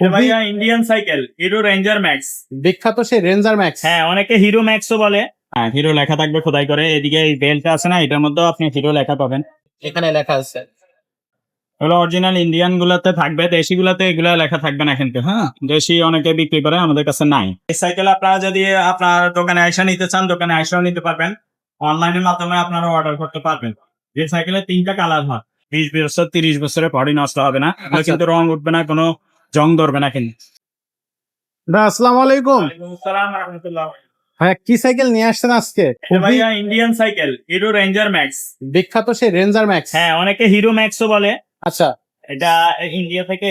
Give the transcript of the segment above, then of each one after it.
ভাইয়া Indian cycle Hero Ranger Max বিখ্যাত সেই রেঞ্জার ম্যাক্স হ্যাঁ অনেকে হিরো ম্যাক্সও বলে। হ্যাঁ হিরো লেখা থাকবে খোদাই করে। এদিকে এই বেলটা আছে না এটার মধ্যেও আপনি হিরো লেখা পাবেন। এখানে লেখা আছে। এগুলো অরিজিনাল ইন্ডিয়ান গুলাতে থাকবে দেশি গুলাতে এগুলো লেখা থাকবে না কিন্তু হ্যাঁ? দেশি অনেকে বিক্রি করে আমাদের কাছে নাই। এই সাইকেল আপনারা যদি আপনার দোকানে আইসা নিতে চান দোকানে আইসাও নিতে পারবেন। অনলাইনের মাধ্যমে আপনারা অর্ডার করতে পারবেন। এই সাইকেলে তিনটা কালার হয়। বিশ বছর তিরিশ বছরের পরই নষ্ট হবে না। আচ্ছা। কিন্তু রং উঠবে না কোনো জং ধরবে না কিন্তু দা আসসালামু আলাইকুম। আসসালাম রহমতুল্লাহ। হ্যাঁ কি সাইকেল নিয়ে আসছেন আজকে? ভাইয়া Indian cycle Hero Ranger Max বিখ্যাত সেই রেঞ্জার ম্যাক্স হ্যাঁ অনেকে হিরো ম্যাক্সও বলে। আচ্ছা। এটা ইন্ডিয়া থেকে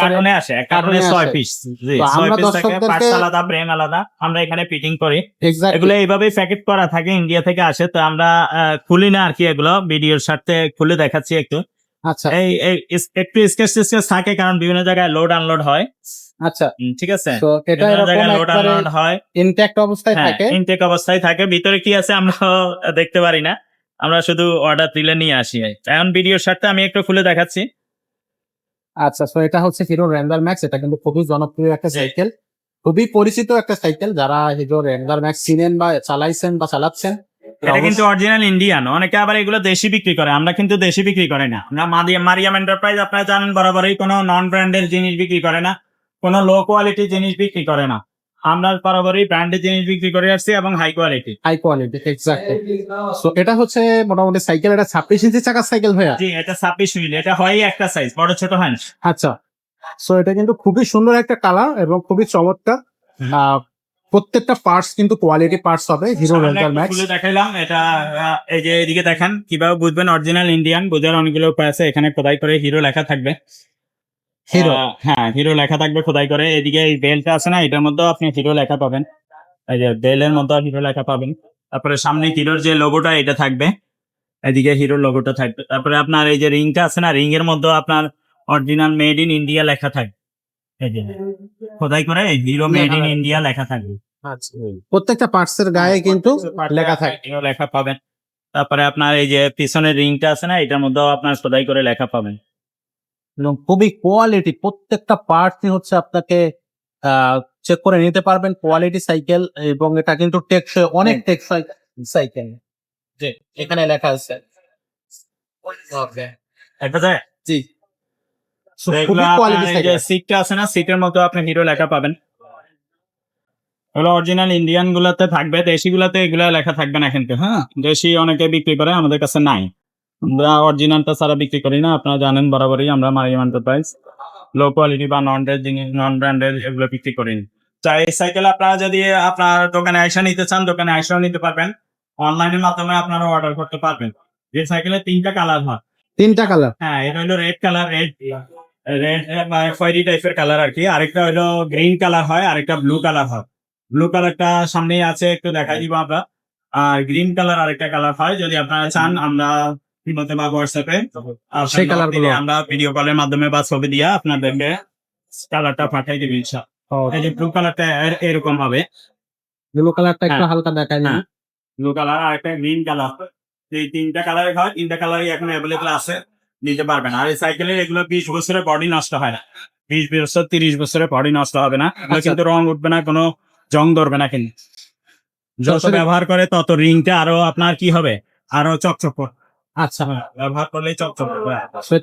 কার্টুনে আসে। কার্টুনে ছয় পিস ছয় আমরা পিস থাকে পার্টস আলাদা ব্রেন আলাদা। আমরা এখানে ফিটিং করি। এগুলো এইভাবেই প্যাকেট করা থাকে ইন্ডিয়া থেকে আসে। তো আমরা আহ, খুলি না আর কি এগুলো। ভিডিওর সাথে খুলে দেখাচ্ছি একটু। আচ্ছা। এই এই একটু স্কেচ স্কেচ থাকে কারণ বিভিন্ন জায়গায় লোড আনলোড হয়। আচ্ছা। ঠিক আছে? তো এটা এরকম লোড আনলোড হয়। ইনট্যাক্ট অবস্থায় হ্যাঁ থাকে। ইনটেক অবস্থায় থাকে। ভিতরে কি আছে আমরা দেখতে পারি না। আমরা শুধু অর্ডার দিলে নিয়ে আসি। এখন ভিডিওর সাথে আমি একটু খুলে দেখাচ্ছি। আচ্ছা তো এটা হচ্ছে হিরো রেঞ্জার ম্যাক্স এটা কিন্তু খুবই জনপ্রিয় একটা সাইকেল খুবই পরিচিত একটা সাইকেল যারা হিরো রেঞ্জার ম্যাক্স চিনেন বা চালাইছেন বা চালাচ্ছেন এটা কিন্তু অরিজিনাল ইন্ডিয়ান অনেকে আবার এগুলো দেশি বিক্রি করে আমরা কিন্তু দেশি বিক্রি করি না। আমরা মারিয়াম এন্টারপ্রাইজ আপনারা জানেন বরাবরই কোনো নন ব্র্যান্ডের জিনিস বিক্রি করে না। কোনো লো কোয়ালিটি জিনিস বিক্রি করে না। আমরা বরাবরই ব্র্যান্ডের জিনিস বিক্রি করে আসছি এবং high quality high quality exactly তো এটা হচ্ছে মোটামুটি সাইকেল এটা ছাব্বিশ ইঞ্চি চাকার সাইকেল ভাইয়া। জি এটা ছাব্বিশ হুইল এটা হয় একটা সাইজ বড় ছোট হয় না। আচ্ছা। সো এটা কিন্তু খুবই সুন্দর একটা কালার এবং খুবই চমৎকার। প্রত্যেকটা পার্টস কিন্তু কোয়ালিটি পার্টস হবে হিরো একটু ম্যাক্স খুলে দেখাইলাম এটা এই যে এদিকে দেখেন কীভাবে বুঝবেন অরিজিনাল ইন্ডিয়ান বোঝার অনেকগুলো উপায় আছে এখানে খোদাই করে হিরো লেখা থাকবে। হিরো হ্যাঁ হিরো লেখা থাকবে খোদাই করে এদিকে এই বেলটা আছে না এটার মধ্যেও আপনি হিরো লেখা পাবেন। এই যে বেলের মধ্যে হিরো লেখা পাবেন। তারপরে সামনে হিরোর যে লোগোটা এটা থাকবে। এদিকে হিরোর লোগোটা থাকবে। তারপরে আপনার এই যে রিংটা আছে না রিং এর মধ্যে আপনার অরিজিনাল মেড ইন ইন্ডিয়া লেখা থাকবে। এই যে খোদাই করে হিরো মেড ইন ইন্ডিয়া লেখা থাকবে আচ্ছা প্রত্যেকটা পার্টস এর গায়ে কিন্তু লেখা থাকে। লেখা পাবেন। তারপরে আপনার এই যে পিছনের রিংটা আছে না এটার মধ্যেও আপনার খোদাই করে লেখা পাবেন। এবং খুবই কোয়ালিটি প্রত্যেকটা পার্টসই হচ্ছে আপনাকে চেক করে নিতে পারবেন কোয়ালিটি সাইকেল এবং এটা কিন্তু টেকসই অনেক টেকসই সাইকেল যে এখানে লেখা আছে। যায় জি। খুবই কোয়ালিটি এই সিটটা আছে না সিটের মতো আপনি হিরো লেখা পাবেন। এগুলো অরিজিনাল ইন্ডিয়ান গুলাতে থাকবে দেশি গুলাতে এগুলো লেখা থাকবে না কিন্তু হ্যাঁ? দেশি অনেকে বিক্রি করে আমাদের কাছে নাই। আমরা অরিজিনালটা ছাড়া বিক্রি করি না আপনারা জানেন বরাবরই আমরা মারিয়াম এন্টারপ্রাইজ লো কোয়ালিটি বা নন জিনিস নন ব্র্যান্ডের এগুলো বিক্রি করি। তাই এই সাইকেল আপনারা যদি আপনার দোকানে আইসা নিতে চান দোকানে আইসাও নিতে পারবেন। অনলাইনের মাধ্যমে আপনারা অর্ডার করতে পারবেন। এই সাইকেলে তিনটা কালার হয়। তিনটা কালার হ্যাঁ এটা হলো রেড কালার রেড রেড খয়েরি টাইপের কালার আর কি। আরেকটা হলো গ্রিন কালার হয় আরেকটা ব্লু কালার হয়। ব্লু কালারটা সামনেই আছে একটু দেখাই দিব আমরা। আর গ্রিন কালার আরেকটা কালার হয় যদি আপনারা চান আমরা ইমোতে বা হোয়াটসঅ্যাপে সেই গুলো। আমরা ভিডিও কলের মাধ্যমে বা ছবি দিয়ে আপনাদেরকে কালারটা পাঠাই দিবি এই যে ব্লু কালারটা এরকম হবে। ব্লু কালারটা একটু হ্যাঁ। হালকা দেখাই হ্যাঁ। ব্লু কালার আর একটা গ্রিন কালার এই তিনটা কালারের হয় তিনটা কালারই এখন অ্যাভেলেবল আছে। নিতে পারবেন আর এই সাইকেলের এগুলো বিশ বছরের বডি নষ্ট হয় না। বিশ বছর তিরিশ বছরের বডি নষ্ট হবে না। আচ্ছা। কিন্তু রং উঠবে না কোনো জং ধরবে না কিন্তু। যত ব্যবহার করে তত রিংটা আরও আপনার কি হবে? আরও চকচক করবে। আচ্ছা। ব্যবহার করলেই চকচক করবে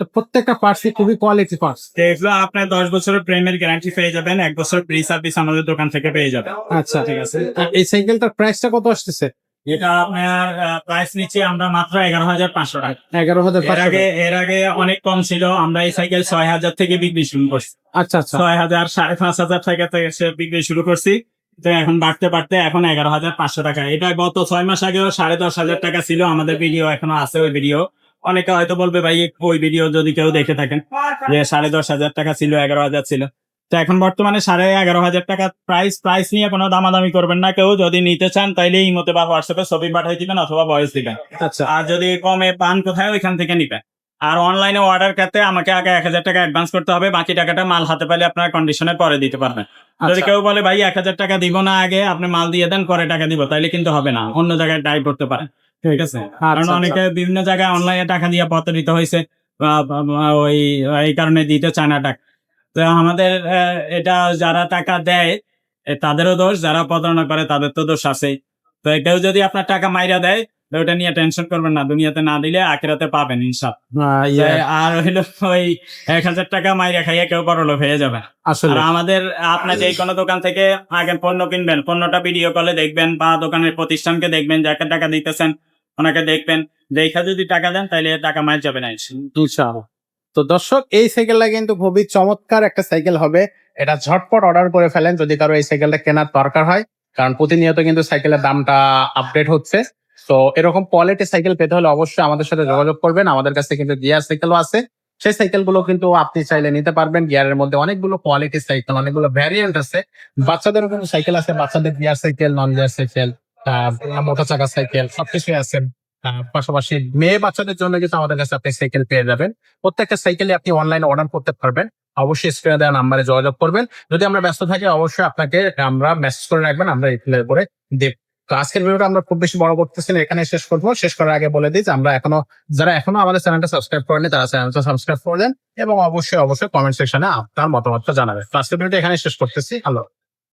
তো প্রত্যেকটা পার্টসই খুবই কোয়ালিটি পার্টস এগুলো আপনার দশ বছরের প্রেমের গ্যারান্টি পেয়ে যাবেন। এক বছর ফ্রি সার্ভিস আমাদের দোকান থেকে পেয়ে যাবেন। আচ্ছা। ঠিক আছে? এই সাইকেলটার প্রাইসটা কত আসতেছে? এটা আপনার প্রাইস নিচ্ছে আমরা মাত্র এগারো হাজার পাঁচশো টাকা। এগারো হাজার এর আগে এর আগে অনেক কম ছিল আমরা এই সাইকেল ছয় হাজার থেকে বিক্রি শুরু করছি। আচ্ছা আচ্ছা। ছয় হাজার সাড়ে পাঁচ হাজার টাকা থেকে বিক্রি শুরু করছি। তো এখন বাড়তে বাড়তে এখন এগারো হাজার পাঁচশো টাকা। এটা গত ছয় মাস আগেও সাড়ে দশ হাজার টাকা ছিল আমাদের ভিডিও এখনও আছে ওই ভিডিও অনেকে হয়তো বলবে ভাই ওই ভিডিও যদি কেউ দেখে থাকেন যে সাড়ে দশ হাজার টাকা ছিল এগারো হাজার ছিল। তো এখন বর্তমানে সাড়ে এগারো হাজার টাকা প্রাইস প্রাইস নিয়ে কোনো দামাদামি করবেন না। কেউ যদি নিতে চান তাইলে এই ইমোতে বা হোয়াটসঅ্যাপে ছবি পাঠাই দিবেন অথবা ভয়েস দিবেন। আচ্ছা। আর যদি কমে পান কোথায়? ওইখান থেকে নিবেন। আর অনলাইনে অর্ডার করতে আমাকে আগে এক হাজার টাকা অ্যাডভান্স করতে হবে বাকি টাকাটা মাল হাতে পেলে আপনার কন্ডিশনে পরে দিতে পারবেন। যদি আচ্ছা কেউ বলে ভাই এক হাজার টাকা দিব না আগে আপনি মাল দিয়ে দেন পরে টাকা দিব তাইলে কিন্তু হবে না। অন্য জায়গায় ট্রাই করতে পারেন। ঠিক আছে? কারণ আচ্ছা, অনেকে বিভিন্ন জায়গায় অনলাইনে টাকা দিয়ে প্রতারিত হয়েছে ওই এই কারণে দিতে চায় না টাকা। তো আমাদের এটা যারা টাকা দেয় তাদেরও দোষ যারা প্রতারণা করে তাদের তো দোষ আছেই। তো কেউ যদি আপনার টাকা মাইরা দেয় ওটা নিয়ে টেনশন করবেন না দুনিয়াতে না দিলে আখেরাতে পাবেন ইয়ে, আর হইল ওই এক হাজার টাকা মাইরা খাইয়ে কেউ বড়লোক হয়ে যাবে। আসলে। আমাদের আপনি যে কোনো দোকান থেকে আগে পণ্য কিনবেন পণ্যটা ভিডিও কলে দেখবেন বা দোকানের প্রতিষ্ঠানকে দেখবেন যাকে টাকা দিতেছেন ওনাকে দেখবেন। দেখা যদি টাকা দেন তাহলে টাকা মাইল যাবে না ইনশাআল্লাহ। তো দর্শক, এই সাইকেলটা কিন্তু খুবই চমৎকার একটা সাইকেল হবে। এটা ঝটপট অর্ডার করে ফেলেন যদি কারও এই সাইকেলটা কেনার দরকার হয়, কারণ প্রতিনিয়ত কিন্তু সাইকেলের দামটা আপডেট হচ্ছে। তো এরকম কোয়ালিটি সাইকেল পেতে হলে অবশ্যই আমাদের সাথে যোগাযোগ করবেন। আমাদের কাছে কিন্তু গিয়ার সাইকেলও আছে। সেই সাইকেলগুলো কিন্তু আপনি চাইলে নিতে পারবেন। গিয়ারের মধ্যে অনেকগুলো কোয়ালিটি সাইকেল, অনেকগুলো ভ্যারিয়েন্ট আছে। বাচ্চাদেরও কিন্তু সাইকেল আছে। বাচ্চাদের gear cycle non gear cycle motor চাকা সাইকেল সবকিছুই আছে। পাশাপাশি মেয়ে বাচ্চাদের জন্য কিন্তু আমাদের কাছে আপনি সাইকেল পেয়ে যাবেন। প্রত্যেকটা সাইকেলে আপনি অনলাইনে অর্ডার করতে পারবেন। অবশ্যই স্ক্রিনে দেওয়া নাম্বারে যোগাযোগ করবেন। যদি আমরা ব্যস্ত থাকি, অবশ্যই আপনাকে আমরা মেসেজ করে রাখবেন, আমরা রিপ্লাই করে দেব। তো আজকের ভিডিওটা আমরা খুব বেশি বড় করতেছি না এখানে শেষ করব। শেষ করার আগে বলে দিই যে আমরা এখনও, যারা এখনও আমাদের চ্যানেলটা সাবস্ক্রাইব করেনি তারা চ্যানেলটা সাবস্ক্রাইব করে দেন এবং অবশ্যই অবশ্যই কমেন্ট সেকশনে আপনার মতামতটা জানাবেন। তো আজকের ভিডিওটা এখানে শেষ করতেছি। হ্যালো